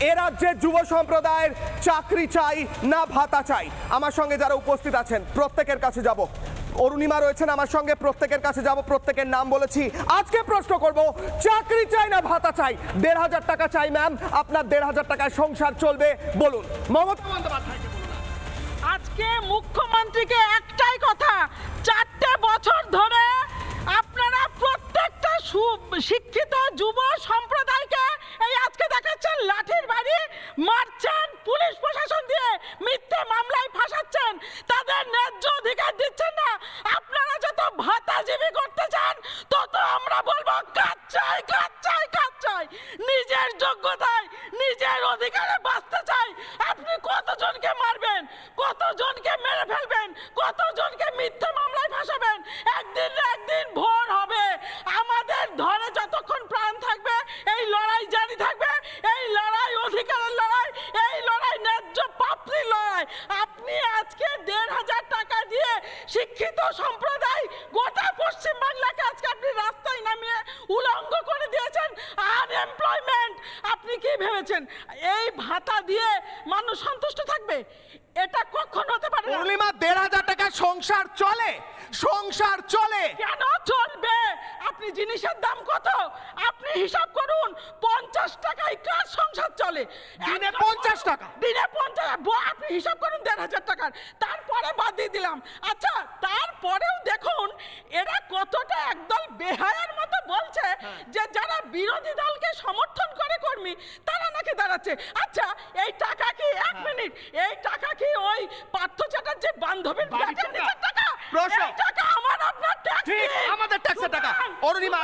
এ রাজ্যের যুব সম্প্রদায়ের চাকরি চাই না ভাতা চাই? আমার সঙ্গে যারা উপস্থিত আছেন, প্রত্যেকের কাছে যাব। অরুণিমা রয়েছেন আমার সঙ্গে, প্রত্যেকের কাছে যাব, প্রত্যেকের নাম বলেছি। আজকে প্রশ্ন করব, চাকরি চাই না ভাতা চাই? দেড় হাজার টাকা চাই, ম্যাম। আপনার দেড় হাজার টাকায় সংসার চলবে, বলুন। মমতা বন্দ্যোপাধ্যায়কে আজকে মুখ্যমন্ত্রীকে একটাই কথা, চারটে বছর ধরে আপনারা প্রত্যেকটা শিক্ষিত যুব সম্প্রদায়কে এই আজকে দেখাচ্ছেন লাঠির বাড়ি মারছেন পুলিশ প্রশাসন দিয়ে মিথ্যে মামলায় ফাঁসাচ্ছেন তাদের ন্যায্য অধিকার দিচ্ছেন না আপনারা যত ভাতাজীবী করতে চান তত আমরা বলব কাজ চাই কাজ চাই কাজ চাই যোগ্যতায় নিজের অধিকারে বাঁচতে চাই। আপনি কতজনকে মারবেন? কতজনকে মেরে ফেলবেন? কতজনকে মিথ্যে মামলায় ফাঁসাবেন? একদিন একদিন ভোর হবে। আমাদের ধরে যতক্ষণ প্রাণ থাকবে, এই লড়াই জারি থাকবে এই লড়াই অধিকারের লড়াই এই লড়াই ন্যায্য প্রাপ্তির লড়াই আপনি আজকে দেড় হাজার টাকা দিয়ে শিক্ষিত সম্প্রদায় গোটা পশ্চিম বাংলাকে আজকে আপনি রাস্তায় নামিয়ে উলঙ্গ করে দিয়েছেন আনএমপ্লয়মেন্ট আপনি কি ভেবেছেন? এই ভাতা দিয়ে মানুষ সন্তুষ্ট থাকবে? এটা কখন হতে পারে না। অরুণিমা দেড় হাজার টাকায় সংসার চলে। সংসার চলে। কেন চলবে? আপনি জিনিসের দাম কত? আপনি হিসাব করুন পঞ্চাশ টাকায় কার সংসার চলে? দিনে 50 টাকা? দিনে পঞ্চাশ আপনি হিসাব করুন দেড় হাজার টাকার। তারপরে বাদ দিয়ে দিলাম। আচ্ছা তারপরেও দেখুন এরা কতটা একদল বেহায়ার মতো। যে যারা বিরোধী দলকে সমর্থন করে কর্মী তারা নাকি দাঁড়াচ্ছে আচ্ছা এই টাকা কি এক হ্যাঁ। মিনিট এই টাকা কি ওই পার্থ চ্যাটার্জির বান্ধবীর ফ্ল্যাটের টাকা? নিচের টাকা প্রশ্ন। টাকা আমার আপনার ট্যাক্স আমাদের ট্যাক্সের টাকা। অরুণিমা।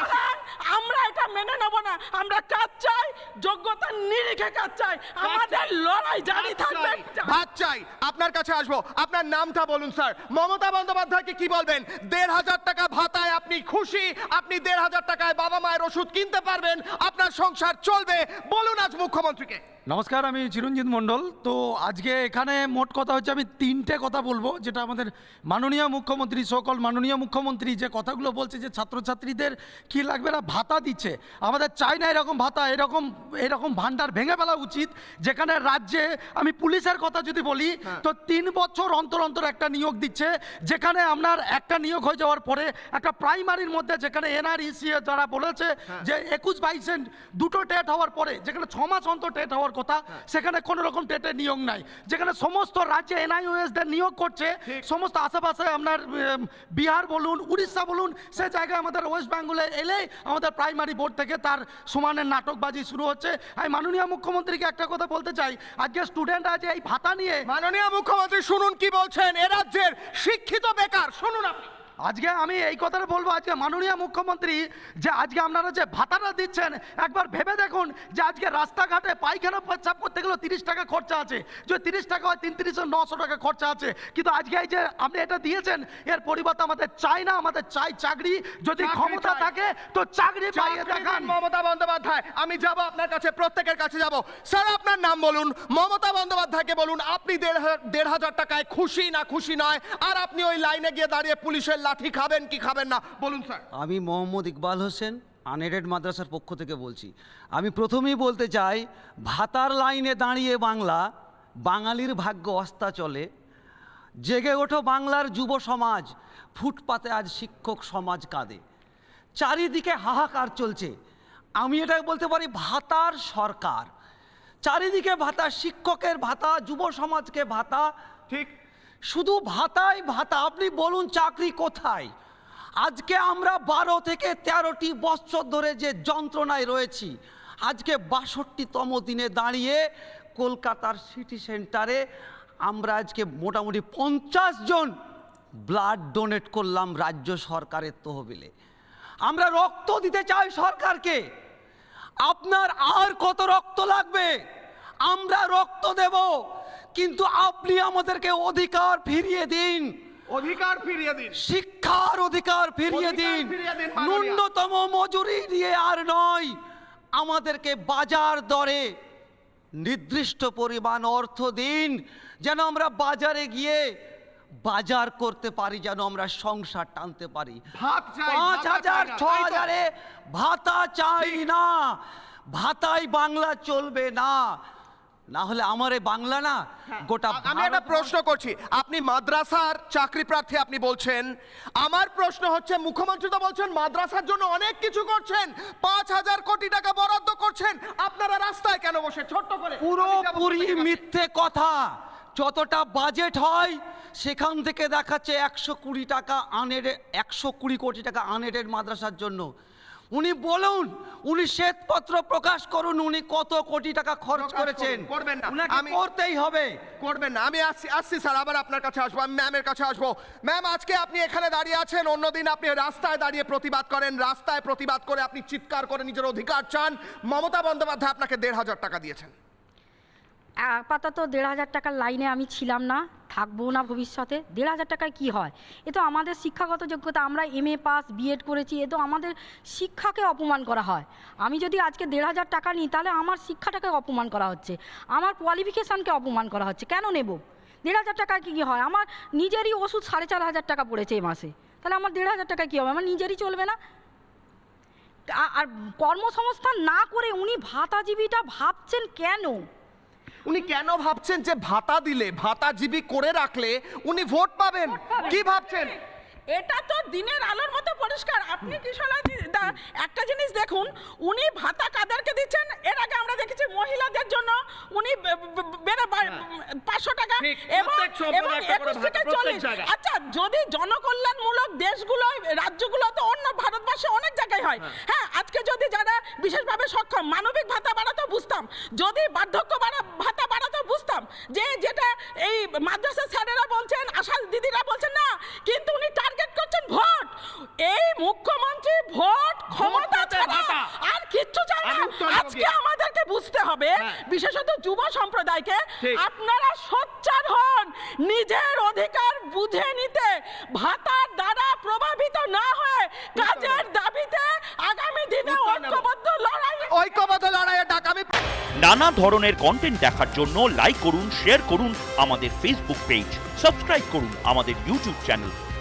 আমরা এটা মেনে নেব না আমরা কাজ চাই যোগ্যতার নিরিখে কাজ চাই। আমাদের লড়াই জারি থাকবে। ভাত চাই। আপনার কাছে আসব। আপনার নামটা বলুন স্যার। মমতা বন্দ্যোপাধ্যায়কে কি বলবেন? দেড় হাজার টাকা ভাতায় আপনি খুশি আপনি দেড় হাজার টাকায় বাবা মায়ের ওষুধ কিনতে পারবেন আপনার সংসার চলবে। বলুন আজ মুখ্যমন্ত্রীকে। নমস্কার আমি চিরঞ্জিত মণ্ডল। তো আজকে এখানে মোট কথা হচ্ছে আমি তিনটে কথা বলব যেটা আমাদের মাননীয় মুখ্যমন্ত্রী সকল মাননীয় মুখ্যমন্ত্রী যে কথাগুলো বলছে যে ছাত্রছাত্রীদের কি লাগবে না ভাতা দিচ্ছে। আমাদের চাই না এরকম ভাতা এরকম এরকম ভান্ডার ভেঙে ফেলা উচিত যেখানে রাজ্যে আমি পুলিশের কথা যদি বলি তো তিন বছর অন্তর অন্তর একটা নিয়োগ দিচ্ছে যেখানে আপনার একটা নিয়োগ হয়ে যাওয়ার পরে একটা প্রাইমারির মধ্যে যেখানে এনআরইসি যারা বলেছে যে একুশ বাইশে দুটো টেট হওয়ার পরে যেখানে ছ মাস অন্তর টেট হওয়ার কথা সেখানে কোনো রকম টেটের নিয়োগ নাই। যেখানে সমস্ত রাজ্যে এনআইওএসদের নিয়োগ করছে সমস্ত আশেপাশে আপনার বিহার বলুন উড়িষ্যা বলুন সে জায়গায় আমাদের ওয়েস্ট বেঙ্গলে এলেই আমাদের প্রাইমারি বোর্ড থেকে তার সমানের নাটকবাজি শুরু হচ্ছে। আমি মাননীয় মুখ্যমন্ত্রীকে একটা কথা বলতে চাই। আজকে স্টুডেন্ট আছে এই ভাতা নিয়ে মাননীয় মুখ্যমন্ত্রী শুনুন কি বলছেন। এ রাজ্যের শিক্ষিত বেকার শুনুন আপনি। আজকে আমি এই কথাটা বলব আজকে মাননীয় মুখ্যমন্ত্রী যে আজকে আপনারা যে ভাতাটা দিচ্ছেন একবার ভেবে দেখুন যে আজকে রাস্তাঘাটে পায়খানা পেচ্ছাপ করতে গেলেও তিরিশ টাকা খরচা আছে। যদি তিরিশ টাকা হয় তিন তিরিশ নশো টাকা খরচা আছে। কিন্তু আজকে এই যে আপনি এটা দিয়েছেন এর পরিবর্তে আমাদের চাই না আমাদের চাই চাকরি। যদি ক্ষমতা থাকে তো চাকরি পাইয়ে দেখান। মমতা বন্দ্যোপাধ্যায় আমি যাব আপনার কাছে প্রত্যেকের কাছে যাব। স্যার আপনার নাম বলুন মমতা বন্দ্যোপাধ্যায়কে বলুন আপনি দেড় হাজার- দেড় হাজার টাকায় খুশি না খুশি নয় আর আপনি ওই লাইনে গিয়ে দাঁড়িয়ে পুলিশের লাঠি খাবেন কি খাবেন না? বলুন স্যার। আমি মোহাম্মদ ইকবাল হোসেন আনএডেড মাদ্রাসার পক্ষ থেকে বলছি। আমি প্রথমেই বলতে চাই ভাতার লাইনে দাঁড়িয়ে বাংলা বাঙালির ভাগ্য অস্তা চলে। জেগে ওঠো বাংলার যুব সমাজ ফুটপাতে আজ শিক্ষক সমাজ কাঁদে। চারিদিকে হাহাকার চলছে। আমি এটা বলতে পারি ভাতার সরকার। চারিদিকে ভাতা শিক্ষকের ভাতা যুব সমাজকে ভাতা। ঠিক। শুধু ভাতাই ভাতা, আপনি বলুন চাকরি কোথায়? আজকে আমরা বারো থেকে তেরোটি বছর ধরে যে যন্ত্রণায় রয়েছি, আজকে বাষট্টিতম দিনে দাঁড়িয়ে কলকাতার সিটি সেন্টারে আমরা আজকে মোটামুটি পঞ্চাশ জন ব্লাড ডোনেট করলাম রাজ্য সরকারের তহবিলে। আমরা রক্ত দিতে চাই সরকারকে। আপনার আর কত রক্ত লাগবে? আমরা রক্ত দেব। কিন্তু আপনি আমাদেরকে অধিকার ফিরিয়ে দিন। অধিকার ফিরিয়ে দিন। শিক্ষার অধিকার ফিরিয়ে দিন। ন্যূনতম মজুরি দিয়ে আর নয় আমাদেরকে বাজার দরে নির্দিষ্ট পরিমাণ অর্থ দিন যেন আমরা বাজারে গিয়ে বাজার করতে পারি যেন আমরা সংসার টানতে পারি। পাঁচ হাজার ছ হাজারে ভাতা চাই না ভাতাই বাংলা চলবে না। না হলে আমার এই বাংলা না গোটা আমি একটা প্রশ্ন করছি। আপনি মাদ্রাসার চাকরি প্রার্থী আপনি বলছেন। আমার প্রশ্ন হচ্ছে মুখ্যমন্ত্রী তো বলছেন মাদ্রাসার জন্য অনেক কিছু করছেন। পাঁচ হাজার কোটি টাকা বরাদ্দ করছেন। আপনারা রাস্তায় কেন বসে? ছোট্ট করে। পুরোপুরি মিথ্যে কথা। যতটা বাজেট হয় সেখান থেকে দেখাচ্ছে একশো কুড়ি টাকা আনেডে একশো কুড়ি কোটি টাকা আনেডেড মাদ্রাসার জন্য। উনি বলুন উনি শ্বেতপত্র প্রকাশ করুন উনি কত কোটি টাকা খরচ করেছেন? করবেন না। উনাকে আমি- করতেই হবে। করবেন না আমি আসছি আসছি স্যার আবার আপনার কাছে আসব আমি ম্যামের কাছে আসব। ম্যাম আজকে আপনি এখানে দাঁড়িয়ে আছেন অন্যদিন আপনি রাস্তায় দাঁড়িয়ে প্রতিবাদ করেন রাস্তায় প্রতিবাদ করে আপনি চিৎকার করে নিজের অধিকার চান। মমতা বন্দ্যোপাধ্যায় আপনাকে দেড় হাজার টাকা দিয়েছেন। আপাতত দেড় হাজার টাকার লাইনে আমি ছিলাম না, থাকব না ভবিষ্যতে। দেড় হাজার টাকায় কি হয়? এ তো আমাদের শিক্ষাগত যোগ্যতা, আমরা এম এ পাস বিএড করেছি, এ তো আমাদের শিক্ষাকে অপমান করা হয়। আমি যদি আজকে দেড় হাজার টাকা নিই, তাহলে আমার শিক্ষাটাকে অপমান করা হচ্ছে। আমার কোয়ালিফিকেশানকে অপমান করা হচ্ছে। কেন নেব? দেড় হাজার টাকা কী কি হয়? আমার নিজেরই ওষুধ সাড়ে চার হাজার টাকা পড়েছে এই মাসে। তাহলে আমার দেড় হাজার টাকা কী হবে? আমার নিজেরই চলবে না? আর কর্মসংস্থান না করে উনি ভাতাজীবীটা ভাবছেন কেন? উনি কেন ভাবছেন যে ভাতা দিলে ভাতাজীবী করে রাখলে উনি ভোট পাবেন? কি ভাবছেন? এটা তো দিনের আলোর মতো পরিষ্কার। আপনি কিশোরা দা- একটা জিনিস দেখুন উনি ভাতা কাদেরকে দিচ্ছেন? এর আগে আমরা দেখেছি মহিলাদের জন্য উনি বেড়ে পাঁচশো টাকা এবং একুশ থেকে চল্লিশ। আচ্ছা যদি জনকল্যাণমূলক দেশগুলো রাজ্যগুলো তো অন্য ভারতবর্ষে অনেক জায়গায় হয়। হ্যাঁ। আজকে যদি যারা বিশেষভাবে সক্ষম মানবিক ভাতা বাড়াতো বুঝতাম। যদি বার্ধক্য বাড়া- ভাতা বাড়াতো বুঝতাম। যে যেটা এই মাদ্রাসা স্যারেরা বলছেন আশা দিদিরা বলছেন না কিন্তু উনি করছেন ভোট। এই মুখ্যমন্ত্রী ভোট ক্ষমতা ছাড়া আর কিচ্ছু চায় না। আজকে আমাদেরকে বুঝতে হবে হ্যাঁ। বিশেষত যুব সম্প্রদায়কে আপনারা সোচ্চার হন নিজের অধিকার বুঝে নিতে ভাতার দ্বারা প্রভাবিত না হয়ে কাজের দাবিতে আগামী দিনে ঐক্যবদ্ধ লড়াই ঐক্যবদ্ধ লড়াইয়ের ডাক আমি নানা ধরনের কন্টেন্ট দেখার জন্য লাইক করুন শেয়ার করুন আমাদের ফেসবুক পেজ সাবস্ক্রাইব করুন আমাদের ইউটিউব চ্যানেল